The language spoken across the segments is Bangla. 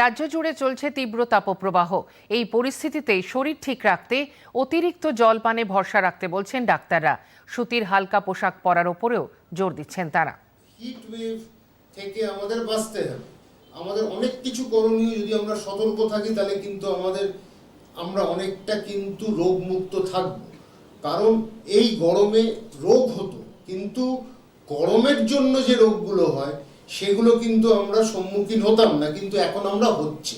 রাজ্য জুড়ে চলছে তীব্র তাপপ্রবাহ। এই পরিস্থিতিতে শরীর ঠিক রাখতে অতিরিক্ত জল পানে ভরসা রাখতে বলছেন ডাক্তাররা। সুতির হালকা পোশাক পরার ওপরেও জোর দিচ্ছেন তারা। হিট থেকে আমাদের বাঁচতে আমাদের অনেক কিছু করণীয় যদি আমরা সতর্ক থাকি, তাহলে কিন্তু আমাদের, আমরা অনেকটা কিন্তু রোগমুক্ত থাকব। কারণ এই গরমে রোগ হতো, কিন্তু গরমের জন্য যে রোগগুলো হয় সেগুলো কিন্তু আমরা সম্মুখীন হতাম না, কিন্তু এখন আমরা হচ্ছি।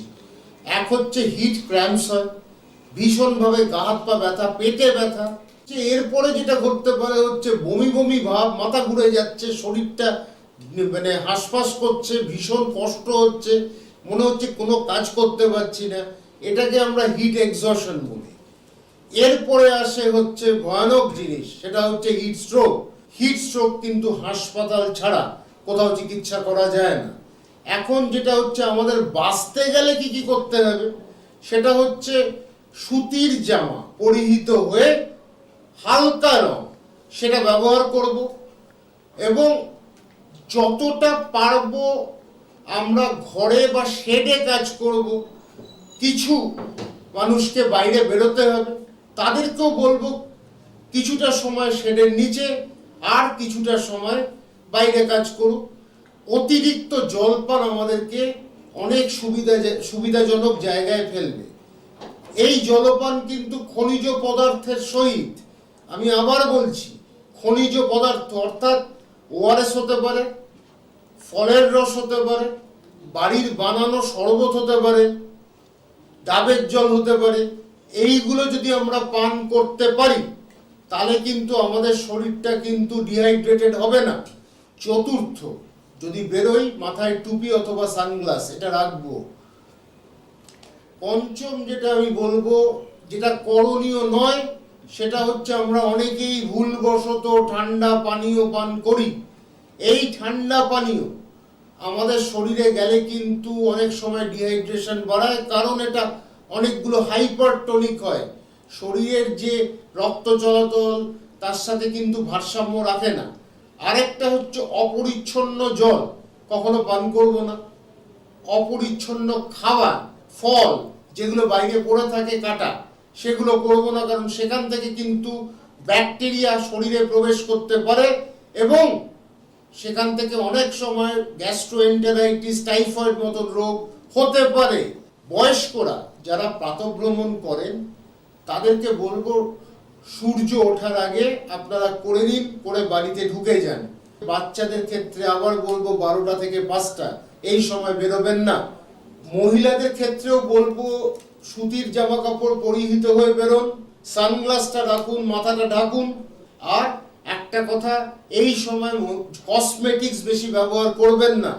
এক হচ্ছে হিট ক্র্যাম্পস হয়, ভীষণভাবে গা হাত পা ব্যথা, পেটে ব্যথা। যে এরপরে যেটা ঘটতে পারে হচ্ছে বমি বমি ভাব, মাথা ঘুরে যাচ্ছে, শরীরটা মানে হাঁসফাঁস করছে, ভীষণ কষ্ট হচ্ছে, মনে হচ্ছে কোনো কাজ করতে পারছি না। এটাকে আমরা হিট এক্সশন বলি। এরপরে আসে হচ্ছে ভয়ানক জিনিস, সেটা হচ্ছে হিট স্ট্রোক হিট স্ট্রোক কিন্তু হাসপাতাল ছাড়া কোথাও চিকিৎসা করা যায় না। এখন যেটা হচ্ছে, আমাদের বাঁচতে গেলে কি কি করতে হবে? সেটা হচ্ছে সুতির জামা পরিহিত হয়ে হালকা রং সেটা ব্যবহার করব এবং যতটা পারব আমরা ঘরে বা শেডে কাজ করব। কিছু মানুষকে বাইরে বেরোতে হবে, তাদেরকেও বলব, কিছুটা সময় শেডের নিচে আর কিছুটা সময় বাইরে কাজ করুক। অতিরিক্ত জলপান আমাদেরকে অনেক সুবিধা সুবিধাজনক জায়গায় ফেলবে। এই জলপান কিন্তু খনিজ পদার্থের সহিত, আমি আবার বলছি, খনিজ পদার্থ, অর্থাৎ ওআরএস হতে পারে, ফলের রস হতে পারে, বাড়ির বানানো শরবত হতে পারে, ডাবের জল হতে পারে, এইগুলো যদি আমরা পান করতে পারি, তাহলে কিন্তু আমাদের শরীরটা কিন্তু ডিহাইড্রেটেড হবে না। চতুর্থ, যদি বেরোই মাথায় টুপি অথবা সানগ্লাস, এটা রাখব। পঞ্চম যেটা আমি বলব, যেটা করণীয় নয়, সেটা হচ্ছে আমরা অনেকেই ভুলবশত ঠান্ডা পানীয় পান করি। এই ঠান্ডা পানীয় আমাদের শরীরে গেলে কিন্তু অনেক সময় ডিহাইড্রেশন বাড়ায়, কারণ এটা অনেকগুলো হাইপারটনিক হয়। শরীরের যে রক্ত চলাচল, তার সাথে কিন্তু ভারসাম্য রাখে না। আরেকটা হচ্ছে অপরিচ্ছন্ন জল। কখনো পান করব না। অপরিচ্ছন্ন খাবার, ফল, যেগুলো বাইরে পড়ে থাকে কাটা, সেগুলো করব না, কারণ সেখান থেকে কিন্তু ব্যাকটেরিয়া শরীরে প্রবেশ করতে পারে এবং সেখান থেকে অনেক সময় গ্যাস্ট্রোএন্টারাইটিস টাইফয়েড মতন রোগ হতে পারে। বয়স্করা যারা প্রাতভ্রমণ করেন, তাদেরকে বলব সূর্য ওঠার আগে আপনারা করে নিন, করে বাড়িতে ঢুকে যান। বাচ্চাদের ক্ষেত্রে আবার বলব বারোটা থেকে পাঁচটা, এই সময় বেরোবেন না। মহিলাদের ক্ষেত্রেও বলব সুতির জামা কাপড় পরিহিত হয়ে বেরোন, সানগ্লাসটা রাখুন, মাথাটা ঢাকুন। আর একটা কথা, এই সময় কসমেটিক্স বেশি ব্যবহার করবেন না।